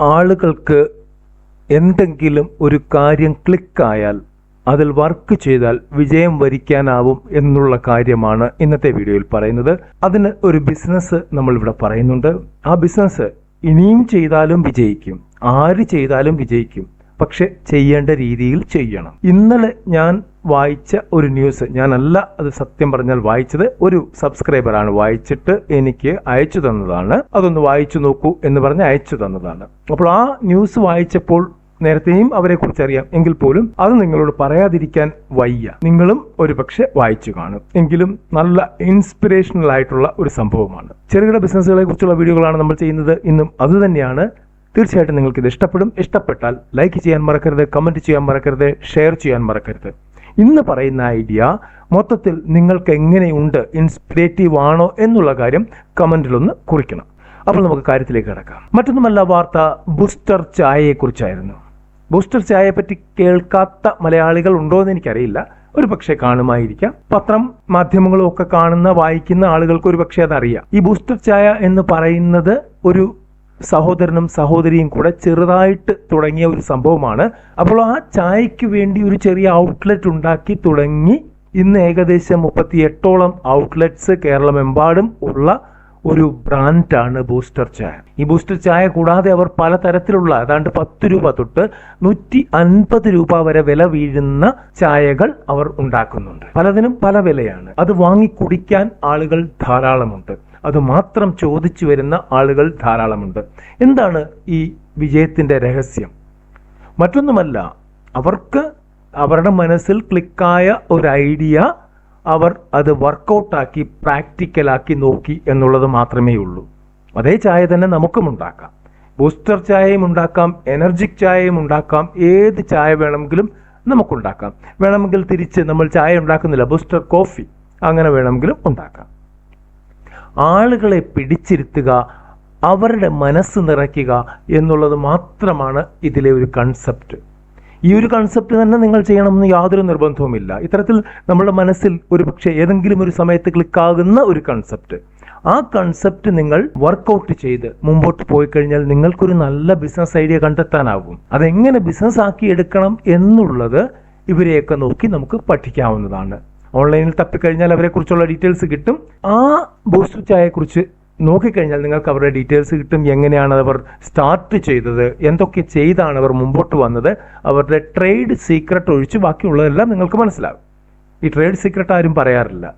ആളുകൾക്ക് എന്തെങ്കിലും ഒരു കാര്യം ക്ലിക്കായാൽ അതിൽ വർക്ക് ചെയ്താൽ വിജയം വരിക്കാനാവും എന്നുള്ള കാര്യമാണ് ഇന്നത്തെ വീഡിയോയിൽ പറയുന്നത്. അതിന് ഒരു ബിസിനസ് നമ്മൾ ഇവിടെ പറയുന്നുണ്ട്. ആ ബിസിനസ് ഇനിയും ചെയ്താലും വിജയിക്കും. ആര് ചെയ്താലും വിജയിക്കും. പക്ഷെ ചെയ്യേണ്ട രീതിയിൽ ചെയ്യണം. ഇന്നലെ ഞാൻ വായിച്ച ഒരു ന്യൂസ് ഞാനല്ല അത് സത്യം പറഞ്ഞാൽ വായിച്ചത്. ഒരു സബ്സ്ക്രൈബറാണ് വായിച്ചിട്ട് എനിക്ക് അയച്ചു തന്നതാണ്. അതൊന്ന് വായിച്ചു നോക്കൂ എന്ന് പറഞ്ഞ് അയച്ചു തന്നതാണ്. അപ്പോൾ ആ ന്യൂസ് വായിച്ചപ്പോൾ നേരത്തെയും അവരെ കുറിച്ച് അറിയാം. എങ്കിൽ പോലും അത് നിങ്ങളോട് പറയാതിരിക്കാൻ വയ്യ. നിങ്ങളും ഒരു പക്ഷെ വായിച്ചു കാണും. എങ്കിലും നല്ല ഇൻസ്പിറേഷണൽ ആയിട്ടുള്ള ഒരു സംഭവമാണ്. ചെറുകിട ബിസിനസ്സുകളെ കുറിച്ചുള്ള വീഡിയോകളാണ് നമ്മൾ ചെയ്യുന്നത്. ഇന്നും അത് തന്നെയാണ്. തീർച്ചയായിട്ടും നിങ്ങൾക്ക് ഇത് ഇഷ്ടപ്പെടും. ഇഷ്ടപ്പെട്ടാൽ ലൈക്ക് ചെയ്യാൻ മറക്കരുത് കമന്റ് ചെയ്യാൻ മറക്കരുത് ഷെയർ ചെയ്യാൻ മറക്കരുത്. ഇന്ന് പറയുന്ന ഐഡിയ മൊത്തത്തിൽ നിങ്ങൾക്ക് എങ്ങനെയുണ്ട് ഇൻസ്പിറേറ്റീവ് ആണോ എന്നുള്ള കാര്യം കമന്റിലൊന്ന് കുറിക്കണം. അപ്പോൾ നമുക്ക് കാര്യത്തിലേക്ക് കിടക്കാം. മറ്റൊന്നുമല്ല വാർത്ത ബൂസ്റ്റർ ചായയെക്കുറിച്ചായിരുന്നു. ബൂസ്റ്റർ ചായയെ പറ്റി കേൾക്കാത്ത മലയാളികൾ ഉണ്ടോ എന്ന് എനിക്കറിയില്ല. ഒരു പക്ഷേ കാണുമായിരിക്കാം. പത്രം മാധ്യമങ്ങളും ഒക്കെ കാണുന്ന വായിക്കുന്ന ആളുകൾക്ക് ഒരു പക്ഷേ അതറിയാം. ഈ ബൂസ്റ്റർ ചായ എന്ന് പറയുന്നത് ഒരു സഹോദരനും സഹോദരിയും കൂടെ ചെറുതായിട്ട് തുടങ്ങിയ ഒരു സംഭവമാണ്. അപ്പോൾ ആ ചായയ്ക്ക് വേണ്ടി ഒരു ചെറിയ ഔട്ട്ലെറ്റ് ഉണ്ടാക്കി തുടങ്ങി. ഇന്ന് ഏകദേശം മുപ്പത്തി എട്ടോളം ഔട്ട്ലെറ്റ്സ് കേരളമെമ്പാടും ഉള്ള ഒരു ബ്രാൻഡാണ് ബൂസ്റ്റർ ചായ. ഈ ബൂസ്റ്റർ ചായ കൂടാതെ അവർ പലതരത്തിലുള്ള ഏതാണ്ട് പത്ത് രൂപ തൊട്ട് നൂറ്റി അൻപത് രൂപ വരെ വില വീഴുന്ന ചായകൾ അവർ ഉണ്ടാക്കുന്നുണ്ട്. പലതിനും പല വിലയാണ്. അത് വാങ്ങി കുടിക്കാൻ ആളുകൾ ധാരാളമുണ്ട്. അത് മാത്രം ചോദിച്ചു വരുന്ന ആളുകൾ ധാരാളമുണ്ട്. എന്താണ് ഈ വിജയത്തിന്റെ രഹസ്യം? മറ്റൊന്നുമല്ല അവർക്ക് അവരുടെ മനസ്സിൽ ക്ലിക്കായ ഒരു ഐഡിയ അവർ അത് വർക്കൗട്ടാക്കി പ്രാക്ടിക്കലാക്കി നോക്കി എന്നുള്ളത് മാത്രമേ ഉള്ളൂ. അതേ ചായ തന്നെ നമുക്കും ഉണ്ടാക്കാം. ബൂസ്റ്റർ ചായയും ഉണ്ടാക്കാം എനർജിക് ചായയും ഉണ്ടാക്കാം ഏത് ചായ വേണമെങ്കിലും നമുക്കുണ്ടാക്കാം. വേണമെങ്കിൽ തിരിച്ച് നമ്മൾ ചായ ഉണ്ടാക്കുന്നില്ല ബൂസ്റ്റർ കോഫി അങ്ങനെ വേണമെങ്കിലും ഉണ്ടാക്കാം. ആളുകളെ പിടിച്ചിരുത്തുക അവരുടെ മനസ്സ് നിറയ്ക്കുക എന്നുള്ളത് മാത്രമാണ് ഇതിലെ ഒരു കൺസെപ്റ്റ് ഈ ഒരു കൺസെപ്റ്റ് തന്നെ നിങ്ങൾ ചെയ്യണമെന്ന് യാതൊരു നിർബന്ധവുമില്ല. ഇത്തരത്തിൽ നമ്മുടെ മനസ്സിൽ ഒരു പക്ഷേ ഏതെങ്കിലും ഒരു സമയത്ത് ക്ലിക്കാകുന്ന ഒരു കൺസെപ്റ്റ് ആ കൺസെപ്റ്റ് നിങ്ങൾ വർക്കൗട്ട് ചെയ്ത് മുമ്പോട്ട് പോയി കഴിഞ്ഞാൽ നിങ്ങൾക്കൊരു നല്ല ബിസിനസ് ഐഡിയ കണ്ടെത്താനാവും. അതെങ്ങനെ ബിസിനസ് ആക്കി എടുക്കണം എന്നുള്ളത് ഇവരെയൊക്കെ നോക്കി നമുക്ക് പഠിക്കാവുന്നതാണ്. ഓൺലൈനിൽ തപ്പിക്കഴിഞ്ഞാൽ അവരെ കുറിച്ചുള്ള ഡീറ്റെയിൽസ് കിട്ടും. ആ ബൂസ്റ്റർ ചായയെ കുറിച്ച് നോക്കിക്കഴിഞ്ഞാൽ നിങ്ങൾക്ക് അവരുടെ ഡീറ്റെയിൽസ് കിട്ടും. എങ്ങനെയാണ് അവർ സ്റ്റാർട്ട് ചെയ്തത്? എന്തൊക്കെ ചെയ്താണ് അവർ മുമ്പോട്ട് വന്നത്? അവരുടെ ട്രേഡ് സീക്രട്ട് ഒഴിച്ച് ബാക്കിയുള്ളതെല്ലാം നിങ്ങൾക്ക് മനസ്സിലാകും. ഈ ട്രേഡ് സീക്രട്ട് ആരും പറയാറില്ല.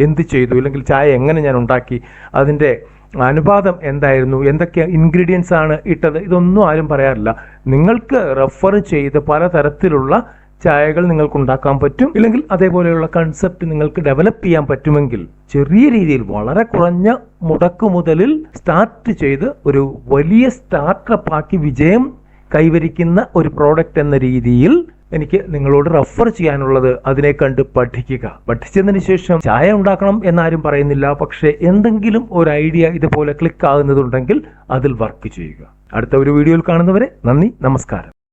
എന്ത് ചെയ്തു? അല്ലെങ്കിൽ ചായ എങ്ങനെ ഞാൻ ഉണ്ടാക്കി? അതിന്റെ അനുപാതം എന്തായിരുന്നു? എന്തൊക്കെ ഇൻഗ്രീഡിയൻസ് ആണ് ഇട്ടത്? ഇതൊന്നും ആരും പറയാറില്ല. നിങ്ങൾക്ക് റെഫർ ചെയ്ത് പലതരത്തിലുള്ള ചായകൾ നിങ്ങൾക്ക് ഉണ്ടാക്കാൻ പറ്റും? ഇല്ലെങ്കിൽ അതേപോലെയുള്ള കൺസെപ്റ്റ് നിങ്ങൾക്ക് ഡെവലപ്പ് ചെയ്യാൻ പറ്റുമെങ്കിൽ ചെറിയ രീതിയിൽ വളരെ കുറഞ്ഞ മുടക്ക് മുതലിൽ സ്റ്റാർട്ട് ചെയ്ത് ഒരു വലിയ സ്റ്റാർട്ടപ്പ് ആക്കി വിജയം കൈവരിക്കുന്ന ഒരു പ്രോഡക്റ്റ് എന്ന രീതിയിൽ എനിക്ക് നിങ്ങളോട് റെഫർ ചെയ്യാനുള്ളത് അതിനെ കണ്ട് പഠിക്കുക. പഠിച്ചതിന് ശേഷം ചായ ഉണ്ടാക്കണം എന്നാരും പറയുന്നില്ല. പക്ഷേ എന്തെങ്കിലും ഒരു ഐഡിയ ഇതുപോലെ ക്ലിക്ക് ആകുന്നതുണ്ടെങ്കിൽ അതിൽ വർക്ക് ചെയ്യുക. അടുത്ത ഒരു വീഡിയോയിൽ കാണുന്നവരെ നന്ദി നമസ്കാരം.